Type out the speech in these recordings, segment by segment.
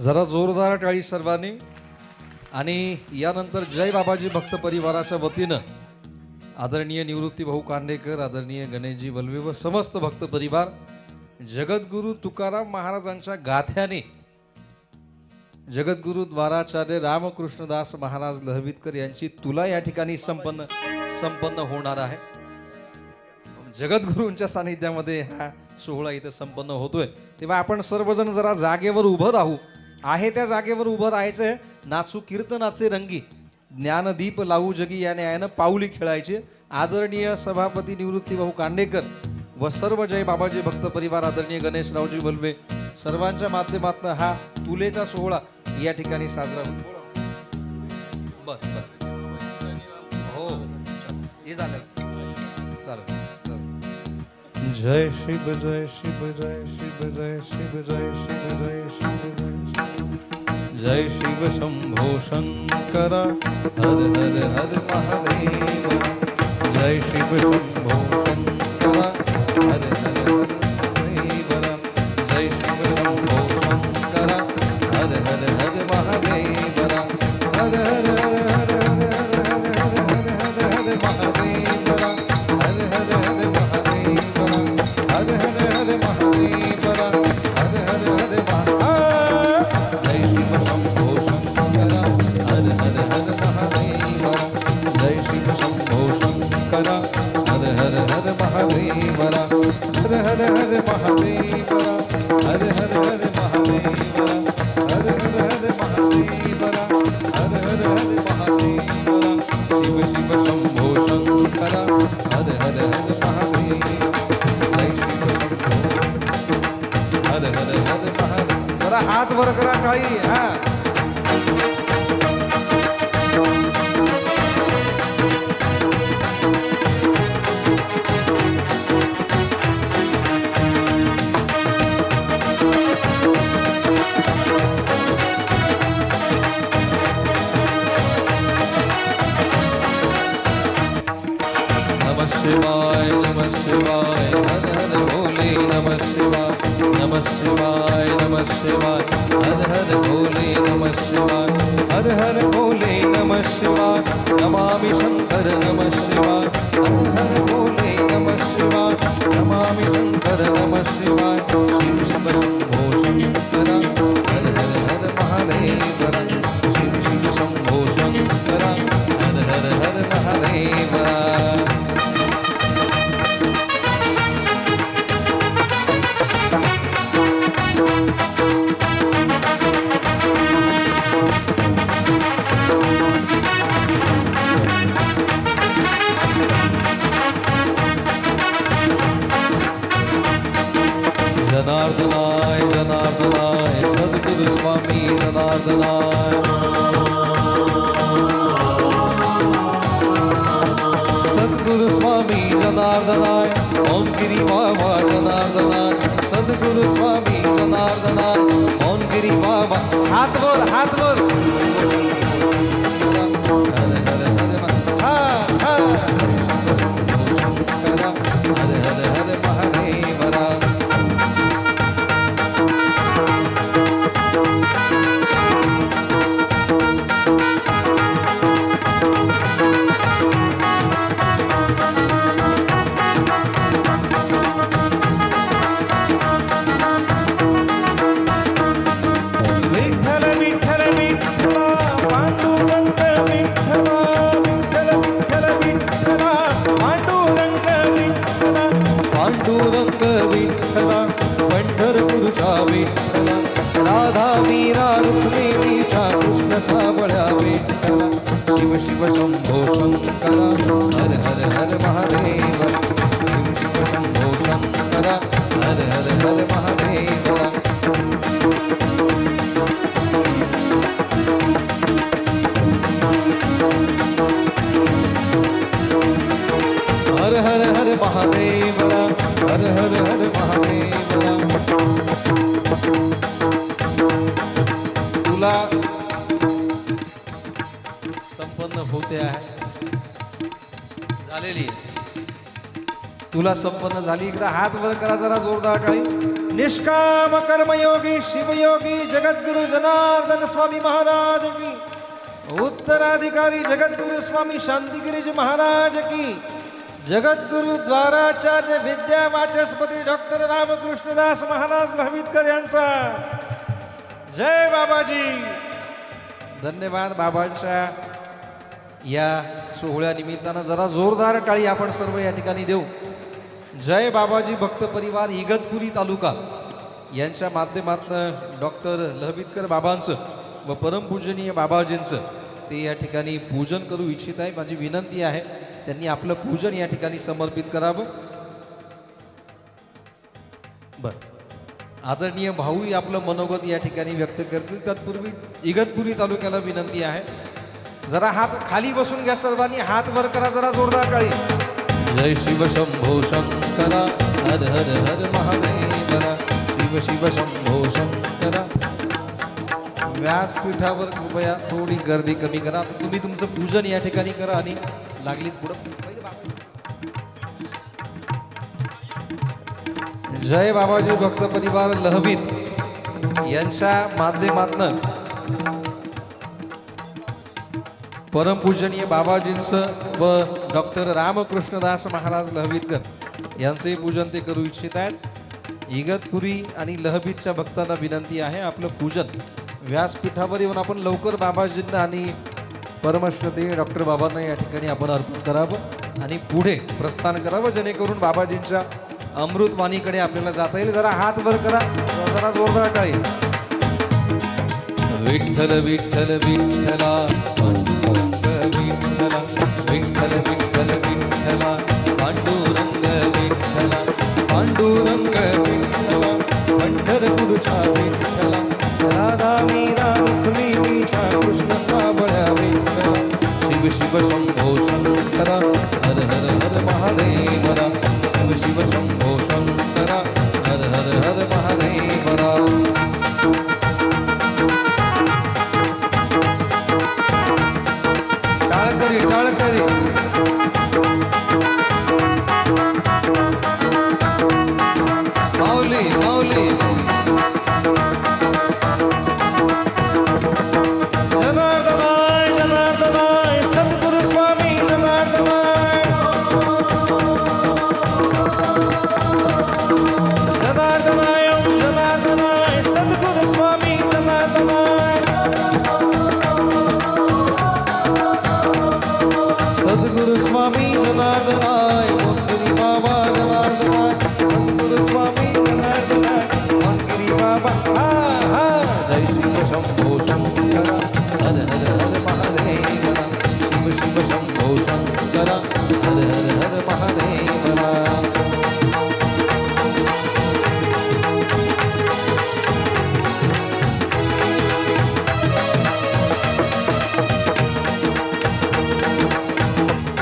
जरा जोरदार टाळी सर्वांनी. आणि यानंतर जय बाबाजी भक्त परिवाराच्या वतीनं आदरणीय निवृत्ती भाऊ कांडेकर आदरणीय गणेशजी बलवे व समस्त भक्त परिवार जगद्गुरु तुकाराम महाराजांच्या गाथ्याने जगद्गुरु द्वाराचार्य रामकृष्णदास महाराज लहवीतकर यांची तुला या ठिकाणी संपन्न संपन्न होणार आहे. जगद्गुरूंच्या सानिध्यामध्ये हा सोहळा इथं संपन्न होतोय. तेव्हा आपण सर्वजण जरा जागेवर उभं राहू. आहे त्या जागेवर उभं राहायचं. नाचू कीर्तनाचे रंगी. ज्ञानदीप लावू जगी या न्यायानं पाऊली खेळायचे. आदरणीय सभापती निवृत्ती भाऊ कांडेकर व सर्व जय बाबाजी भक्त परिवार आदरणीय गणेशरावजी बलवे सर्वांच्या माध्यमातून हा तुलेचा सोहळा या ठिकाणी साजरा होतो. बर बर. हो, हो हे. झालं. चालेल चालेल. जय शिव जय शिव जय शिव जय शिव जय शिव जय शिव जय शिव. जय शिव शंभो शंकर हर हर हर महादेव। जय शिव शंभो हात वर करा काही शिवाय சத்குரு சுவாமி ஜனார்தனாய். மௌன் கிரி பாபா ஜனார்தனாய். சத்குரு சுவாமி ஜனார்தனாய். மௌன் கிரி பாபா हाथ बोल हाथ बोल। शिव शिव शंभो शंकर हर हर हर महादेव शिव शिव शंभो शंकर हर हर हर महादेव हर हर हर महादेव हर हर हर महादेव केली. तुला संपन्न झाली. एकदा हात वर करा जरा जोरदार टाळी. निष्काम कर्मयोगी शिवयोगी जगद्गुरु जनार्दन स्वामी महाराज की. उत्तराधिकारी जगद्गुरु स्वामी शांतिगिरीजी महाराज की. जगद्गुरु द्वाराचार्य विद्या वाचस्पती डॉक्टर रामकृष्णदास महाराज लहवीतकर यांचा. जय बाबाजी. धन्यवाद बाबांच्या या सोहळ्या निमित्तानं जरा जोरदार टाळी आपण सर्व या ठिकाणी देऊ. जय बाबाजी भक्त परिवार इगतपुरी तालुका. यांच्या माध्यमातून डॉक्टर लहबितकर बाबांचं व परमपूजनीय बाबाजींचं ते या ठिकाणी पूजन करू इच्छित आहे. माझी विनंती आहे त्यांनी आपलं पूजन या ठिकाणी समर्पित करावं. बर. आदरणीय भाऊही आपलं मनोगत या ठिकाणी व्यक्त करतील. तत्पूर्वी इगतपुरी तालुक्याला विनंती आहे. जरा हात खाली बसून घ्या सर्वांनी हात वर करा जरा जोरदार काळी जय शिव शंभो शंकरा हर हर हर महादेवरा. शिव शिव शंभो शंकरा. व्यासपीठावर कृपया थोडी गर्दी कमी करा. तुम्ही तुमचं पूजन या ठिकाणी करा आणि लागलीच पुढं. जय बाबाजी भक्त परिवार लहबीत. यांच्या माध्यमातनं परमपूजनीय बाबाजींचं व डॉक्टर रामकृष्णदास महाराज लहबीतकर यांचंही पूजन ते करू इच्छित आहेत. इगतपुरी आणि लहबीतच्या भक्तांना विनंती आहे आपलं पूजन व्यासपीठावर येऊन आपण लवकर बाबाजींना आणि परमश्रते डॉक्टर बाबांना या ठिकाणी आपण अर्पण करावं आणि पुढे प्रस्थान करावं जेणेकरून बाबाजींच्या अमृतवाणीकडे आपल्याला जाता येईल. जरा हात वर करा जरा जोरदार टाळी. विठ्ठल विठ्ठल विठ्ठला शिव शंभो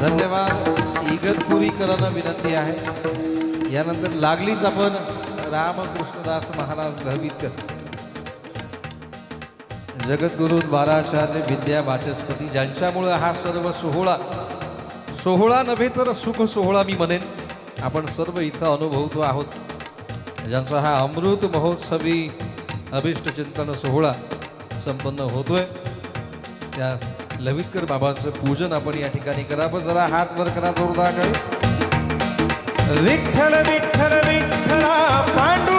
धन्यवाद इगतपुरीकरांना विनंती आहे. यानंतर लागलीच आपण रामकृष्णदास महाराज लहबीतकर जगद्गुरु बाराचार्य विद्या वाचस्पती ज्यांच्यामुळं हा सर्व सोहळा सोहळा नव्हे तर सुख सोहळा मी म्हणेन. आपण सर्व इथं अनुभवतो आहोत. ज्यांचा हा अमृत महोत्सवी अभिष्ट चिंतन सोहळा संपन्न होतोय. त्या लवितकर बाबांचं पूजन आपण या ठिकाणी करावं जरा हात वर करा जोरदार. करू विठ्ठल विठ्ठल विठ्ठला पांडू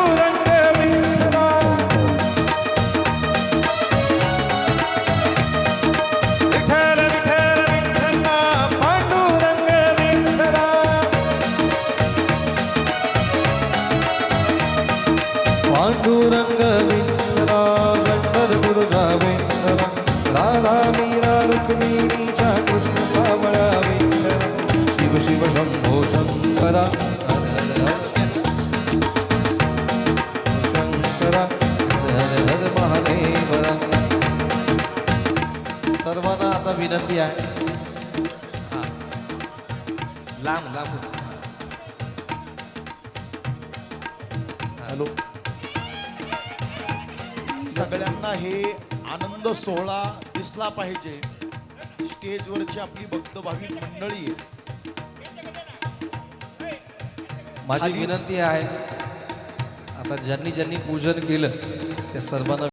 शिव शंभो हर हर सर्वांना आता विनंती आहे. लांब लांब. हॅलो. सगळ्यांना हे आनंद सोहळा दिसला पाहिजे. स्टेजवरची आपली भक्तभावी मंडळी आहे. माझी विनंती आहे आता ज्यांनी ज्यांनी पूजन केलं त्या सर्वांना